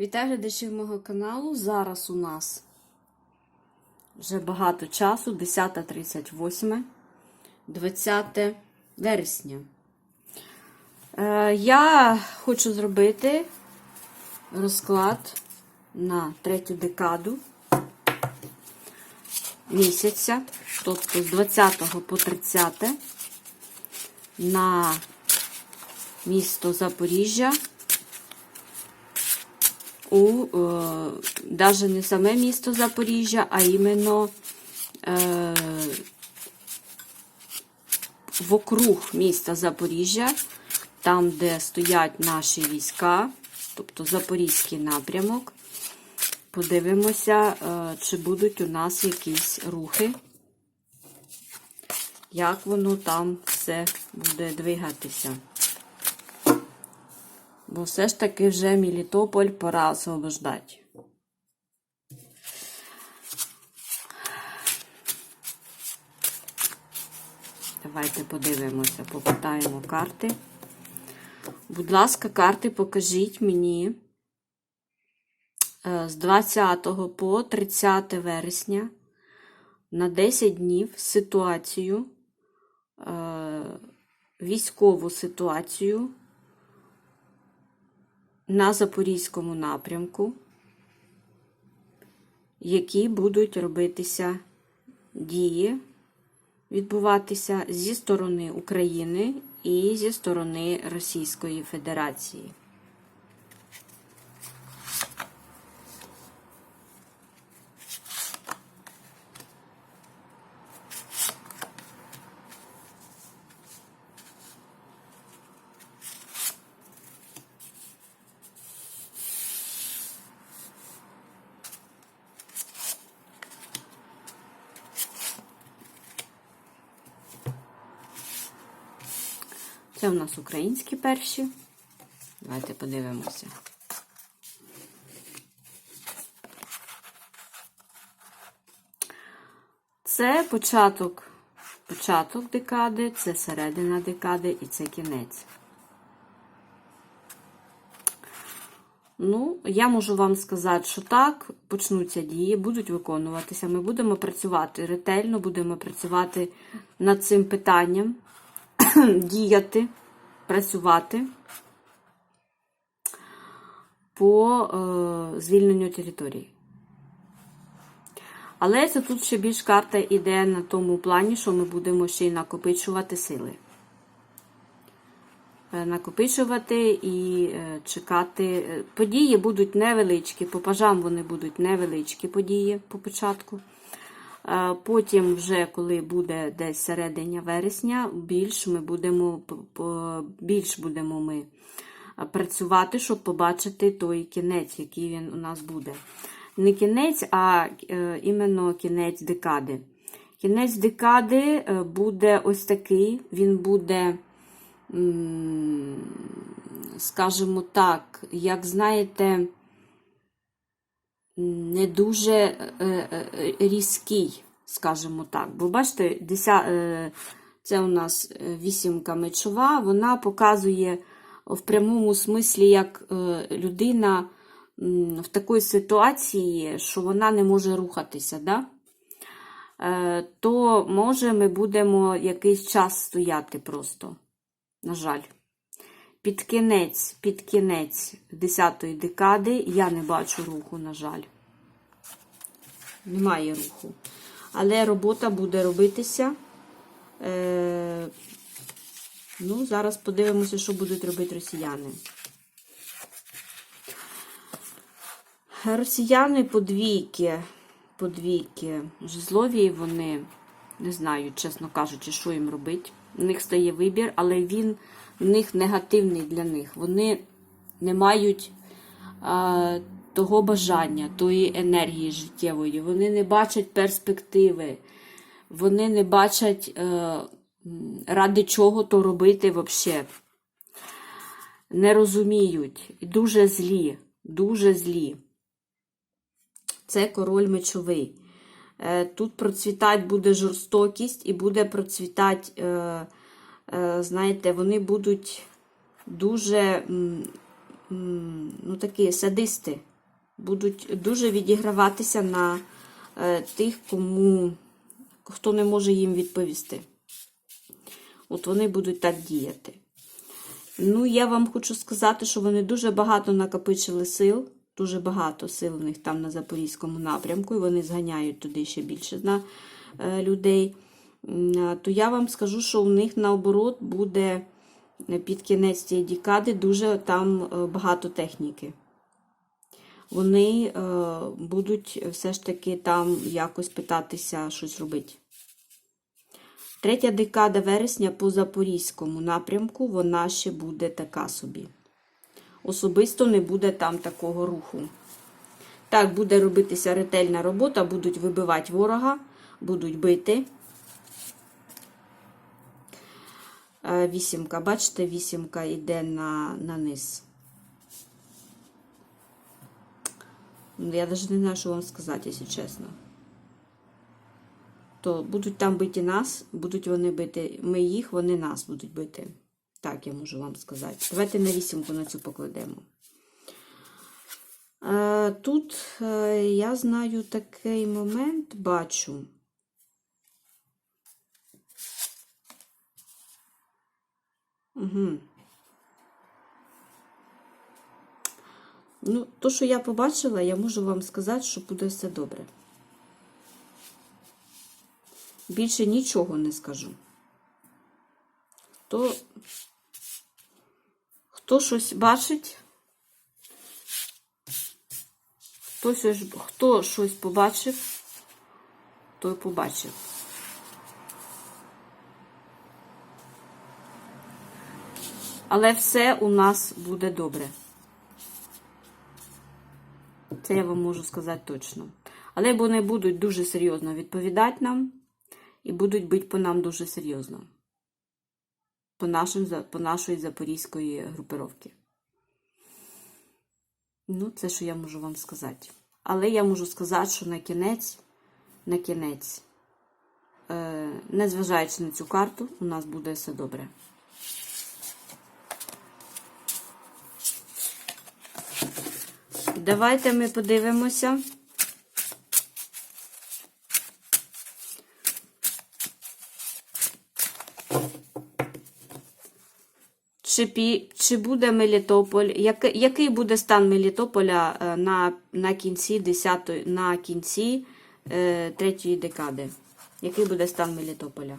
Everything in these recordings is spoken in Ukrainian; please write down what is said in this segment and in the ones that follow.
Вітаю глядачів мого каналу. Зараз у нас вже багато часу, 10.38, 20 вересня. Е, я хочу зробити розклад на третю декаду місяця, тобто з 20 по 30 на місто Запоріжжя у е, даже не саме місто Запоріжжя, а іменно е, вокруг міста Запоріжжя, там, де стоять наші війська, тобто Запорізький напрямок. Подивимося, е, чи будуть у нас якісь рухи, як воно там все буде двигатися. Бо все ж таки вже Мелітополь пора освобождати. Давайте подивимося, попитаємо карти. Будь ласка, карти покажіть мені е, з 20 по 30 вересня на 10 днів ситуацію, е, військову ситуацію на Запорізькому напрямку, які будуть робитися дії, відбуватися зі сторони України і зі сторони Російської Федерації. Це у нас українські перші. Давайте подивимося. Це початок, початок декади, це середина декади і це кінець. Ну, я можу вам сказати, що так, почнуться дії, будуть виконуватися. Ми будемо працювати ретельно, будемо працювати над цим питанням, діяти, працювати по е, звільненню території. Але це тут ще більш карта йде на тому плані, що ми будемо ще й накопичувати сили. Е, Накопичувати і е, чекати. Е, Події будуть невеличкі, по пажам вони будуть невеличкі події по початку. Потім, вже коли буде десь серединя вересня, більш ми будемо більш будемо ми працювати, щоб побачити той кінець, який він у нас буде. Не кінець, а е, іменно кінець декади. Кінець декади е, буде ось такий, він буде, скажімо так, як знаєте, не дуже е, е, різкий, скажімо так. Бо бачите, е, це у нас вісімка мечова, вона показує в прямому смислі, як людина в такій ситуації, що вона не може рухатися. Да? То може ми будемо якийсь час стояти просто. На жаль. Під кінець, під кінець 10-ї декади я не бачу руху, на жаль. Немає руху. Але робота буде робитися. Е, ну, зараз подивимося, що будуть робити росіяни. Росіяни подвійки, подвійки, жезлові вони, не знаю, чесно кажучи, що їм робити. У них стає вибір, але він в них негативний для них. Вони не мають а, того бажання, тої енергії життєвої. Вони не бачать перспективи, вони не бачать, е, ради чого то робити взагалі. Не розуміють. І Дуже злі, дуже злі. Це король мечовий. Е, Тут процвітати буде жорстокість і буде процвітати, е, е, знаєте, вони будуть дуже ну, такі садисти будуть дуже відіграватися на тих, кому хто не може їм відповісти. От вони будуть так діяти. Ну, я вам хочу сказати, що вони дуже багато накопичили сил, дуже багато сил в них там на Запорізькому напрямку, і вони зганяють туди ще більше на е, людей. То я вам скажу, що у них наоборот буде е, під кінець цієї дікади дуже там е, багато техніки. Вони будуть все ж таки там якось питатися щось робити. Третя декада вересня по Запорізькому напрямку вона ще буде така собі. Особисто не буде там такого руху. Так, буде робитися ретельна робота, будуть вибивати ворога, будуть бити. Е, Вісімка, бачите, вісімка йде на, на низ. Ну, Я навіть не знаю, що вам сказати, якщо чесно то будуть там бити нас, будуть вони бити ми їх, вони нас будуть бити. Так, я можу вам сказати. Давайте на вісімку на цю покладемо. Е, Тут е, я знаю такий момент, бачу. Угу. Ну, то, що я побачила, я можу вам сказати, що буде все добре. Більше нічого не скажу. Хто, хто щось бачить, хто щось, хто щось побачив, той побачив. Але все у нас буде добре. Це я вам можу сказати точно. Але вони будуть дуже серйозно відповідати нам і будуть бити по нам дуже серйозно. По, нашим, по нашої запорізької групировки. Ну, це що я можу вам сказати. Але я можу сказати, що на кінець, на кінець, е, незважаючи на цю карту, у нас буде все добре. Давайте ми подивимося. Чи, чи буде Мелітополь? Який, який буде стан Мелітополя е, на, на кінці 10, на кінці е, декади? Який буде стан Мелітополя?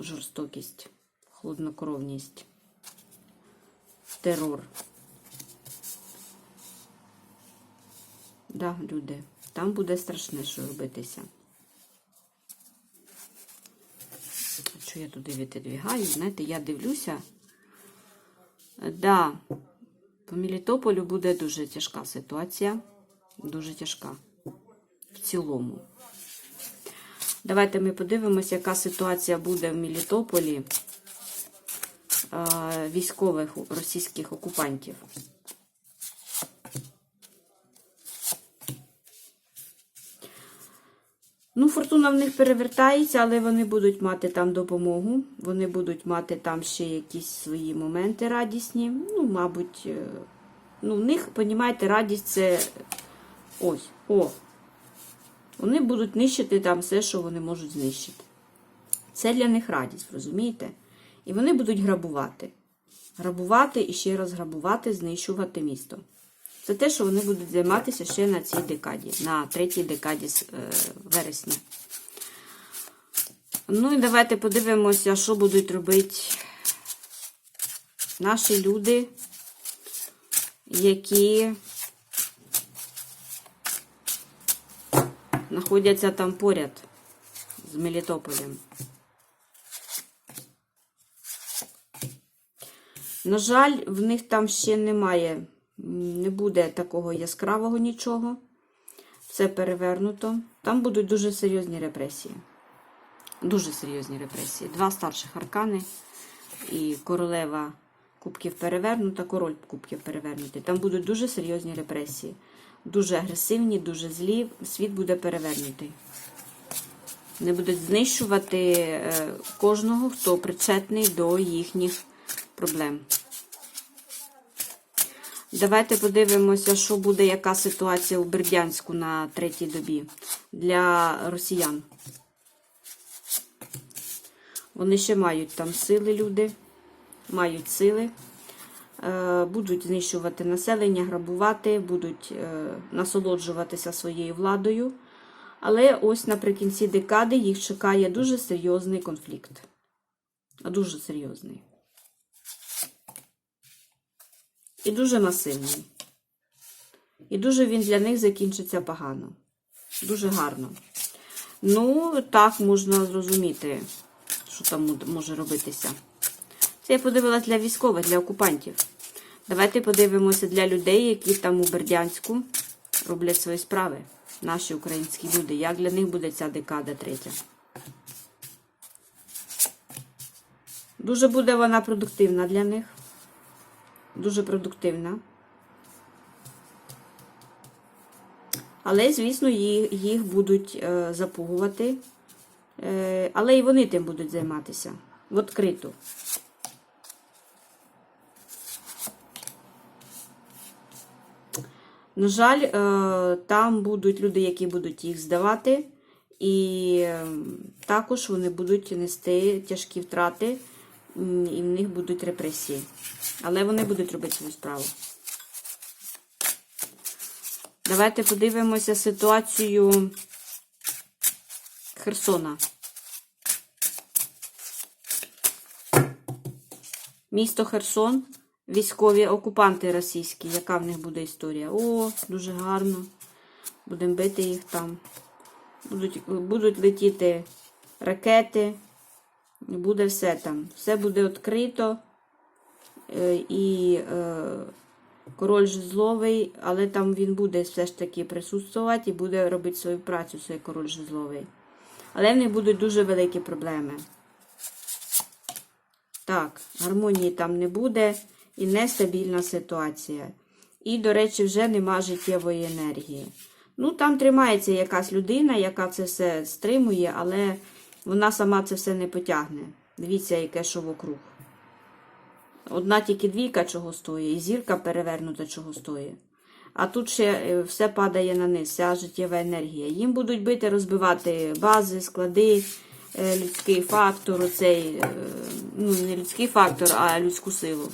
Жорстокість, хладнокровність, терор. Да, люди, там буде страшне, що робитися. Я туди віддвігаю? Знаєте, я дивлюся. Да, по Мелітополю буде дуже тяжка ситуація. Дуже тяжка. В цілому. Давайте ми подивимося, яка ситуація буде в Мелітополі е, військових російських окупантів. Ну, в них перевертається, але вони будуть мати там допомогу. Вони будуть мати там ще якісь свої моменти радісні. Ну, мабуть, е, ну, в них, понімаєте, радість це ось, о. Вони будуть нищити там все, що вони можуть знищити. Це для них радість, розумієте? І вони будуть грабувати. Грабувати і ще раз грабувати, знищувати місто. Це те, що вони будуть займатися ще на цій декаді, на третій декаді е, вересня. Ну і давайте подивимося, що будуть робити наші люди, які знаходяться там поряд з Мелітополем. На жаль, в них там ще немає. Не буде такого яскравого нічого. Все перевернуто. Там будуть дуже серйозні репресії. Дуже серйозні репресії. Два старших аркани і королева кубків перевернута, король кубків перевернутий. Там будуть дуже серйозні репресії. Дуже агресивні, дуже злі. Світ буде перевернутий. Вони будуть знищувати е, кожного, хто причетний до їхніх проблем. Давайте подивимося, що буде, яка ситуація у Бердянську на третій добі для росіян. Вони ще мають там сили, люди, мають сили. Е, Будуть знищувати населення, грабувати, будуть е, насолоджуватися своєю владою. Але ось наприкінці декади їх чекає дуже серйозний конфлікт. Дуже серйозний. І дуже масивний. І дуже він для них закінчиться погано. Дуже гарно. Ну, так можна зрозуміти, що там може робитися. Це я подивилась для військових, для окупантів. Давайте подивимося для людей, які там у Бердянську роблять свої справи. Наші українські люди. Як для них буде ця декада третя? Дуже буде вона продуктивна для них. Дуже продуктивна. Але, звісно, їх, будуть е, запугувати. Е, але і вони тим будуть займатися. В відкриту. На жаль, е, там будуть люди, які будуть їх здавати, і е, також вони будуть нести тяжкі втрати, і в них будуть репресії. Але вони будуть робити свою справу. Давайте подивимося ситуацію Херсона. Місто Херсон, військові окупанти російські. Яка в них буде історія? О, дуже гарно. Будемо бити їх там. Будуть, будуть летіти ракети. Буде все там. Все буде відкрито. Е, І е, король жезловий, але там він буде все ж таки присутствувати і буде робити свою працю, цей король жезловий. Але в них будуть дуже великі проблеми. Так, гармонії там не буде і нестабільна ситуація. І, до речі, вже нема життєвої енергії. Ну, там тримається якась людина, яка це все стримує, але вона сама це все не потягне. Дивіться, яке що вокруг. Одна тільки двійка чого стоїть, і зірка перевернута чого стоїть. А тут ще е, все падає на низ, вся життєва енергія. Їм будуть бити, розбивати бази, склади, е, людський фактор, оцей, е, ну, не людський фактор, а людську силу.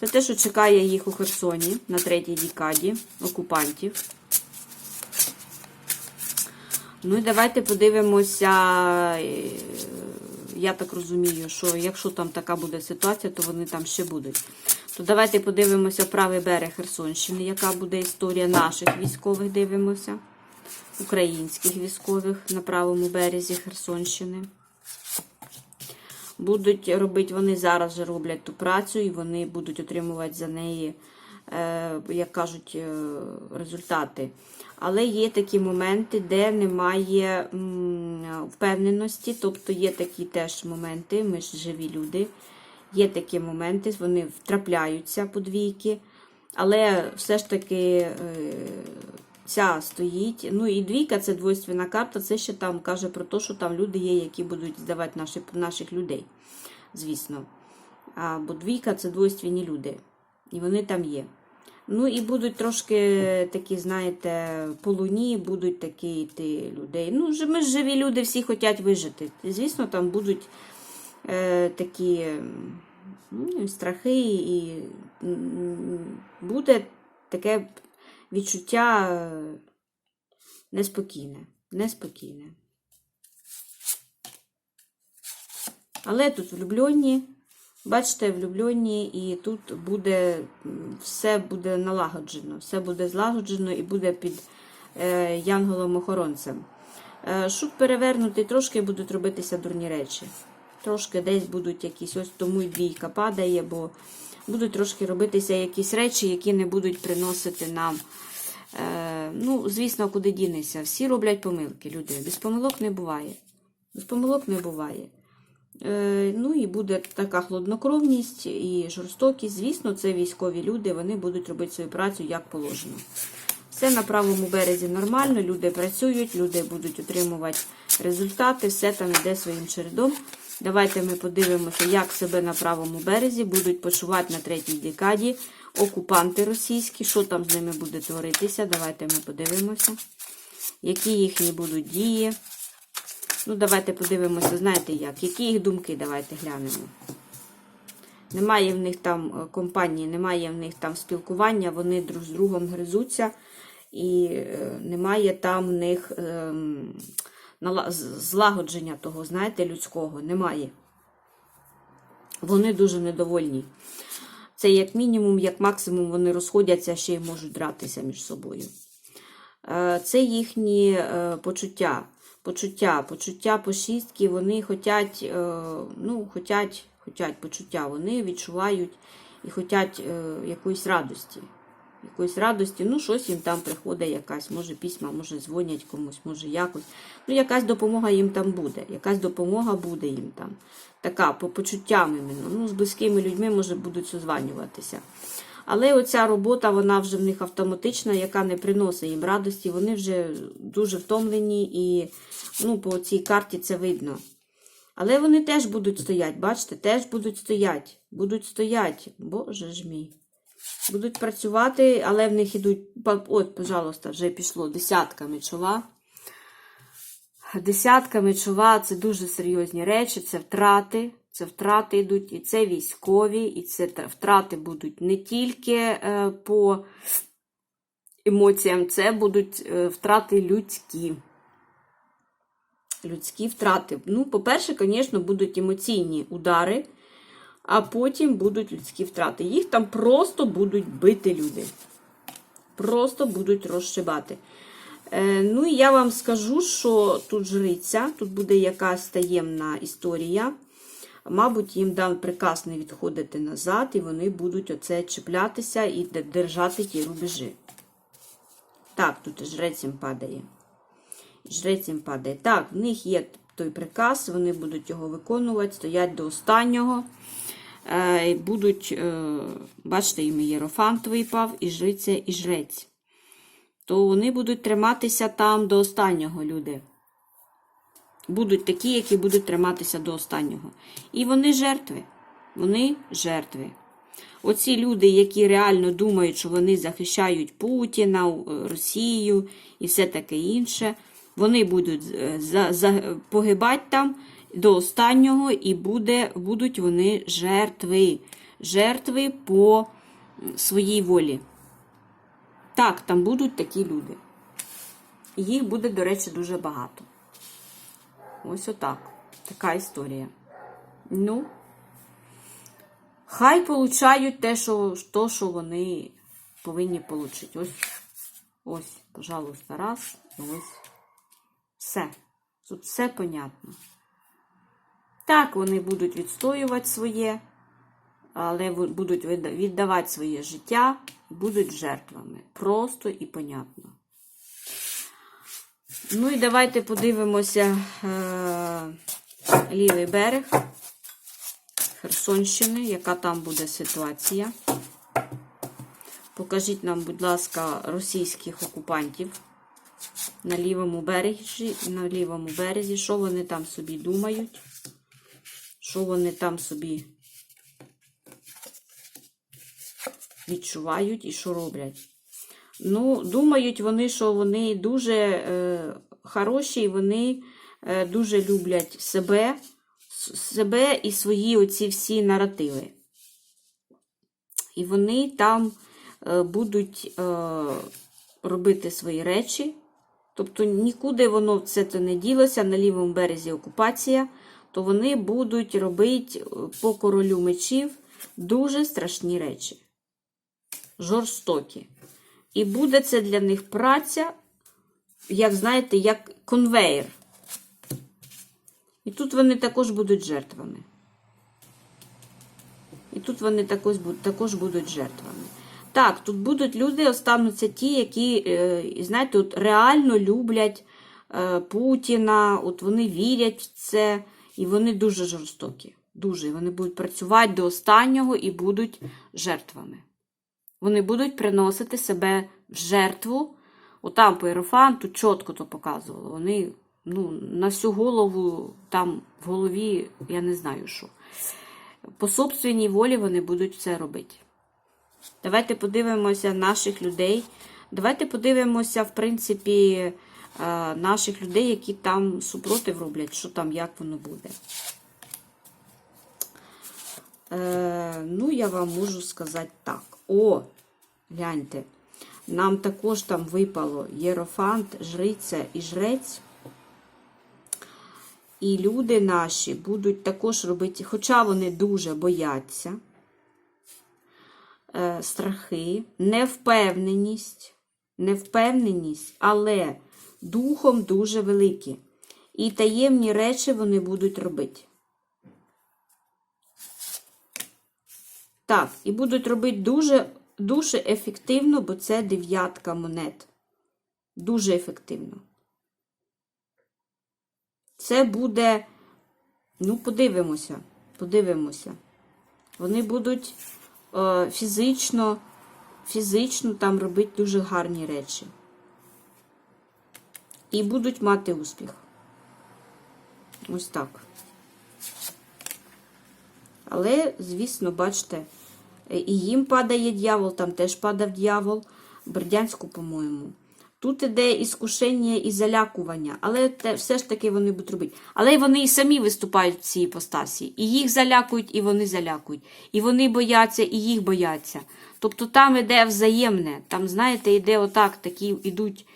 Це те, що чекає їх у Херсоні на третій декаді окупантів. Ну і давайте подивимося. е, Я так розумію, що якщо там така буде ситуація, то вони там ще будуть. То давайте подивимося правий берег Херсонщини, яка буде історія наших військових, дивимося. Українських військових на правому березі Херсонщини. Будуть робити, вони зараз вже роблять ту працю, і вони будуть отримувати за неї, е, як кажуть, е, результати. Але є такі моменти, де немає впевненості, тобто є такі теж моменти, ми ж живі люди. Є такі моменти, вони втрапляються подвійки, але все ж таки е, ця стоїть. Ну і двійка це двойственна карта, це ще там каже про те, що там люди є, які будуть здавати наші, наших людей, звісно. А, бо двійка це двойственні люди. І вони там є. Ну і будуть трошки такі, знаєте, по луні, будуть такі йти людей. Ну, ми ж живі люди, всі хочуть вижити. Звісно, там будуть е, такі ну, страхи, і буде таке відчуття е, неспокійне. Неспокійне. Але тут влюблені, бачите, влюблені, і тут буде все буде налагоджено, все буде злагоджено і буде під е, янголом-охоронцем. Е, щоб перевернути, трошки будуть робитися дурні речі. Трошки десь будуть якісь, ось тому й двійка падає, бо будуть трошки робитися якісь речі, які не будуть приносити нам. Е, ну, звісно, куди дінеться. Всі роблять помилки, люди. Без помилок не буває. Без помилок не буває. Е, ну і буде така хладнокровність і жорстокість. Звісно, це військові люди, вони будуть робити свою працю як положено. Все на правому березі нормально, люди працюють, люди будуть отримувати результати, все там йде своїм чередом. Давайте ми подивимося, як себе на правому березі будуть почувати на третій декаді окупанти російські. Що там з ними буде творитися? Давайте ми подивимося. Які їхні будуть дії. Ну, давайте подивимося, знаєте як? Які їх думки, давайте глянемо. Немає в них там е, компанії, немає в них там спілкування, вони друг з другом гризуться, і е, немає там в них ем, злагодження того, знаєте, людського. Немає. Вони дуже недовольні. Це як мінімум, як максимум, вони розходяться, ще й можуть дратися між собою. Е, Це їхні почуття. Почуття, почуття по шістки, вони хотять, е, ну, хотять, хотять почуття, вони відчувають і хотять е, якоїсь радості. Якоїсь радості, ну, щось їм там приходить, якась, може письма, може дзвонять комусь, може якось. Ну, якась допомога їм там буде. Якась допомога буде їм там. Така, по почуттям іменно. Ну, з близькими людьми, може, будуть созванюватися. Але оця робота, вона вже в них автоматична, яка не приносить їм радості. Вони вже дуже втомлені і ну, по цій карті це видно. Але вони теж будуть стоять, бачите, теж будуть стоять. Будуть стоять. Боже ж мій. Будуть працювати, але в них ідуть. От, пожалуйста, вже пішло десятка мечова. Десятка мечова це дуже серйозні речі, це втрати. Це втрати йдуть, і це військові, і це втрати будуть не тільки е, по емоціям, це будуть е, втрати людські. Людські втрати. Ну, по-перше, звісно, будуть емоційні удари, а потім будуть людські втрати. Їх там просто будуть бити люди. Просто будуть розшибати. Е, ну і я вам скажу, що тут жриця, тут буде якась таємна історія. Мабуть, їм дан приказ не відходити назад, і вони будуть оце чіплятися і держати ті рубежі. Так, тут і жрець їм падає. Жрець їм падає. Так, в них є той приказ, вони будуть його виконувати, стоять до останнього. Е, будуть, е, бачите, їм Єрофант випав, і жриця, і жрець. То вони будуть триматися там до останнього, люди. Будуть такі, які будуть триматися до останнього. І вони жертви. Вони жертви. Оці люди, які реально думають, що вони захищають Путіна, е, Росію і все таке інше, вони будуть е, за, за, погибати там до останнього, і буде, будуть вони жертви. Жертви по своїй волі. Так, там будуть такі люди. Їх буде, до речі, дуже багато. Ось отак. Така історія. Ну, хай получають те, що, то, що вони повинні отримати. Ось, ось, пожалуйста, раз, ось. Все. Тут все понятно. Так, вони будуть відстоювати своє, але будуть віддавати своє життя будуть жертвами. Просто і понятно. Ну і давайте подивимося е, лівий берег Херсонщини, яка там буде ситуація. Покажіть нам, будь ласка, російських окупантів на лівому березі, на лівому березі, що вони там собі думають, що вони там собі відчувають і що роблять. Ну, думають вони, що вони дуже е, хороші, вони е, дуже люблять себе, себе і свої оці всі наративи. І вони там е, будуть е, робити свої речі. Тобто нікуди воно це не ділося, на лівому березі окупація, то вони будуть робити е, по королю мечів дуже страшні речі. Жорстокі. І буде це для них праця, як знаєте, як конвейер. І тут вони також будуть жертвами. І тут вони також, також будуть жертвами. Так, тут будуть люди, остануться ті, які, е, знаєте, от реально люблять е, Путіна, от вони вірять в це, і вони дуже жорстокі. Дуже. І Вони будуть працювати до останнього і будуть жертвами. Вони будуть приносити себе в жертву. Отам по Єрофанту чітко то показувало. Вони ну, на всю голову, там в голові, я не знаю що. По собственній волі вони будуть це робити. Давайте подивимося наших людей. Давайте подивимося, в принципі, е, наших людей, які там супротив роблять, що там, як воно буде. Е, ну, я вам можу сказати так. О, гляньте, нам також там випало єрофант, жриця і жрець. І люди наші будуть також робити, хоча вони дуже бояться, е, страхи, невпевненість, невпевненість, але духом дуже великі. І таємні речі вони будуть робити. Так, і будуть робити дуже, дуже ефективно, бо це дев'ятка монет. Дуже ефективно. Це буде, ну, подивимося, подивимося. Вони будуть е, фізично, фізично там робити дуже гарні речі. І будуть мати успіх. Ось так. Але, звісно, бачите, і їм падає дьявол, там теж падав дьявол, Бердянську, по-моєму. Тут іде іскушення і залякування, але те, все ж таки вони будуть робити. Але вони і самі виступають в цій іпостасі. І їх залякують, і вони залякують. І вони бояться, і їх бояться. Тобто там іде взаємне. Там, знаєте, іде отак, такі ідуть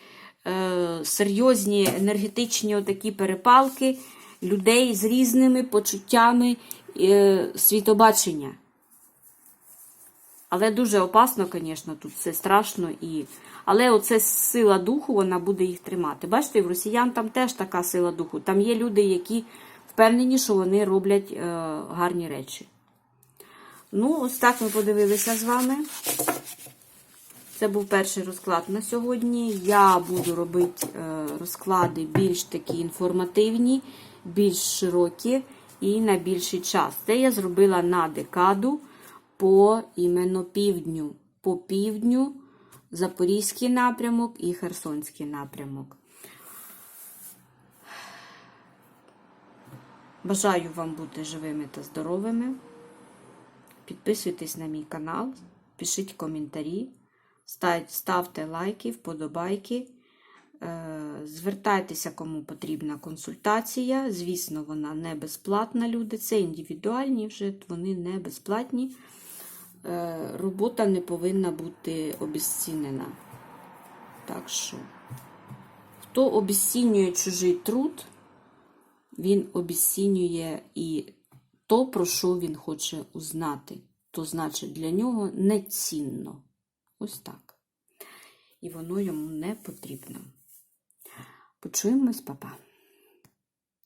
е, серйозні енергетичні отакі перепалки людей з різними почуттями е, світобачення. Але дуже опасно, звісно, тут все страшно. і... Але оце сила духу, вона буде їх тримати. Бачите, в росіян там теж така сила духу. Там є люди, які впевнені, що вони роблять е, гарні речі. Ну, ось так ми подивилися з вами. Це був перший розклад на сьогодні. Я буду робити е, розклади більш такі інформативні, більш широкі і на більший час. Це я зробила на декаду по іменно півдню. По півдню Запорізький напрямок і Херсонський напрямок. Бажаю вам бути живими та здоровими. Підписуйтесь на мій канал, пишіть коментарі, ставте лайки, вподобайки. Е, Звертайтеся, кому потрібна консультація. Звісно, вона не безплатна, люди. Це індивідуальні вже, вони не безплатні. Е, Робота не повинна бути обезцінена. Так що, хто обезцінює чужий труд, він обезцінює і то, про що він хоче узнати. То значить для нього нецінно. Ось так. І воно йому не потрібно. Почуємось, папа.